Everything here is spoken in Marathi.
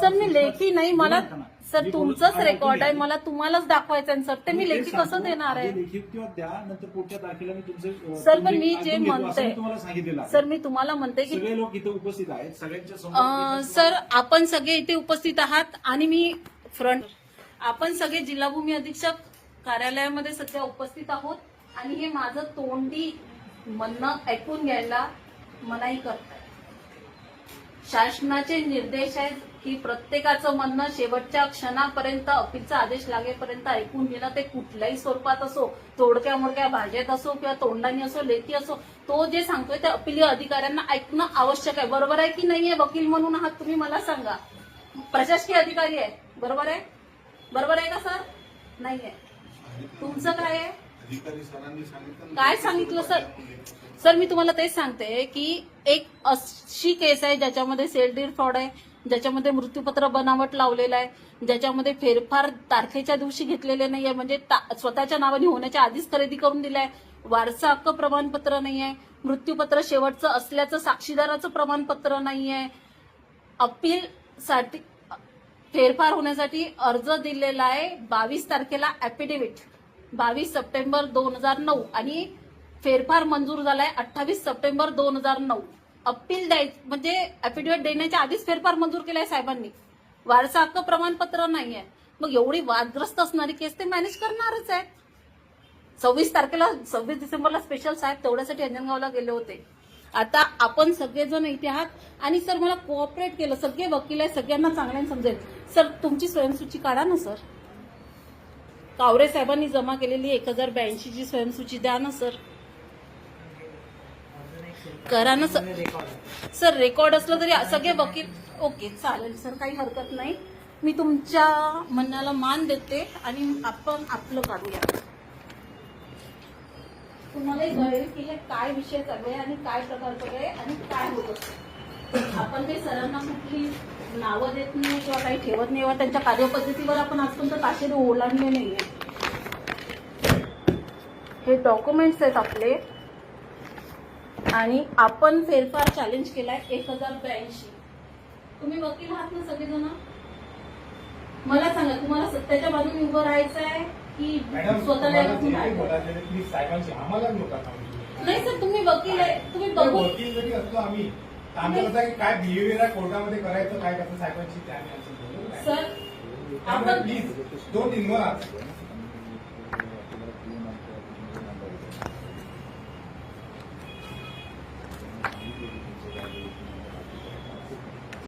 सर मी लेखी नाही. मला. सर तुमचंच रेकॉर्ड आहे. मला तुम्हालाच दाखवायचं आहे सर. ते मी लेखी. कसं देणार आहे? सर, पण मी जे म्हणते-. सर मी तुम्हाला म्हणते की सर आपण सगळे इथे उपस्थित आहात आणि मी फ्रंट आपण सगळे जिल्हाभूमी अधीक्षक कार्यालयामध्ये सध्या उपस्थित आहोत आणि हे माझं तोंडी म्हणणं ऐकून घ्यायला मनाई करताय. शासनाचे निर्देश आहेत की प्रत्येकाचं म्हणणं शेवटच्या क्षणापर्यंत अपीलचा आदेश लागेपर्यंत ऐकून घेणं. ते कुठल्याही स्वरूपात असो तोडक्या मोडक्या भाज्यात असो किंवा तोंडानी असो लेखी असो तो जे सांगतोय त्या अपिलीय अधिकाऱ्यांना ऐकणं आवश्यक आहे. बरोबर आहे की नाहीये? वकील म्हणून आहात तुम्ही मला सांगा. प्रशासकीय अधिकारी आहे. बरोबर आहे? बरोबर आहे का सर? नाहीये. तुमचं काय आहे? अधिकारी सरांनी सांगितलं काय सांगितलं सर? सर मी तुम्हाला तेच सांगते की एक अशी केस आहे ज्याच्यामध्ये सेल डीड फ्रॉड आहे ज्याच्यामध्ये मृत्यूपत्र बनावट लावलेलं आहे ज्याच्यामध्ये फेरफार तारखेच्या दिवशी घेतलेले नाहीये म्हणजे स्वतःच्या नावाने होण्याच्या आधीच खरेदी करून दिलाय वारसा हक्क प्रमाणपत्र नाहीये मृत्यूपत्र शेवटचं असल्याचं साक्षीदाराचं प्रमाणपत्र नाहीये अपील साठी फेरफार होण्यासाठी अर्ज दिलेला आहे बावीस तारखेला ऍफिडेव्हिट बावीस सप्टेंबर दोन हजार नऊ आणि फेरफार मंजूर झालाय अठ्ठावीस सप्टेंबर दोन हजार नऊ. अपील द्यायचं म्हणजे अफिडेव्हिट देण्याच्या आधीच फेरफार मंजूर केलाय साहेबांनी. वारसा हक्क प्रमाणपत्र नाहीये. मग एवढी वादग्रस्त असणारी केस ते मॅनेज करणारच आहे सव्वीस तारखेला सव्वीस डिसेंबरला स्पेशल साहेब तेवढ्यासाठी अंजनगावला गेले होते. आता आपण सगळेजण इथे आहात आणि सर मला कोऑपरेट केलं. सगळे वकील आहे सगळ्यांना चांगल्याने समजेल. सर तुमची स्वयंसूची काढा ना सर. कावरे साहेबांनी जमा केलेली एक हजार ब्याऐंशी ची स्वयंसूची द्या ना सर. करा ना सर. सर रेकॉर्ड असलं तरी सगळे वकील ओके चालेल सर काही हरकत नाही. मी तुमच्या म्हणण्याला मान देते आणि आपण आपलं काढूया. तुम्हालाही कळेल की हे काय विषय चालू आहे आणि काय प्रकार चालू आहे आणि काय होत आपण ते सरांना कुठली नावं देत नाही किंवा काही ठेवत नाही किंवा त्यांच्या कार्यपद्धतीवर आपण आजपर्यंत ताशेरे ओलांडले नाहीये. हे डॉक्युमेंट्स आहेत आपले. आणि आपण फेरफार चॅलेंज केलाय एक हजार ब्याऐंशी. तुम्ही वकील आहात ना सगळेजण? मला सांगा तुम्हाला सत्याच्या बाजूने उभं राहायचं आहे की स्वतःला. नाही सर तुम्ही वकील आहे. तुम्ही वकील जरी असलो आम्ही आमचं कसं आहे की काय बिहेवियर आहे कोर्टामध्ये करायचं काय कसं साहेबांशी ते आम्ही असं बोलू. सर आपण प्लीज डोंट इन्व्हॉल्व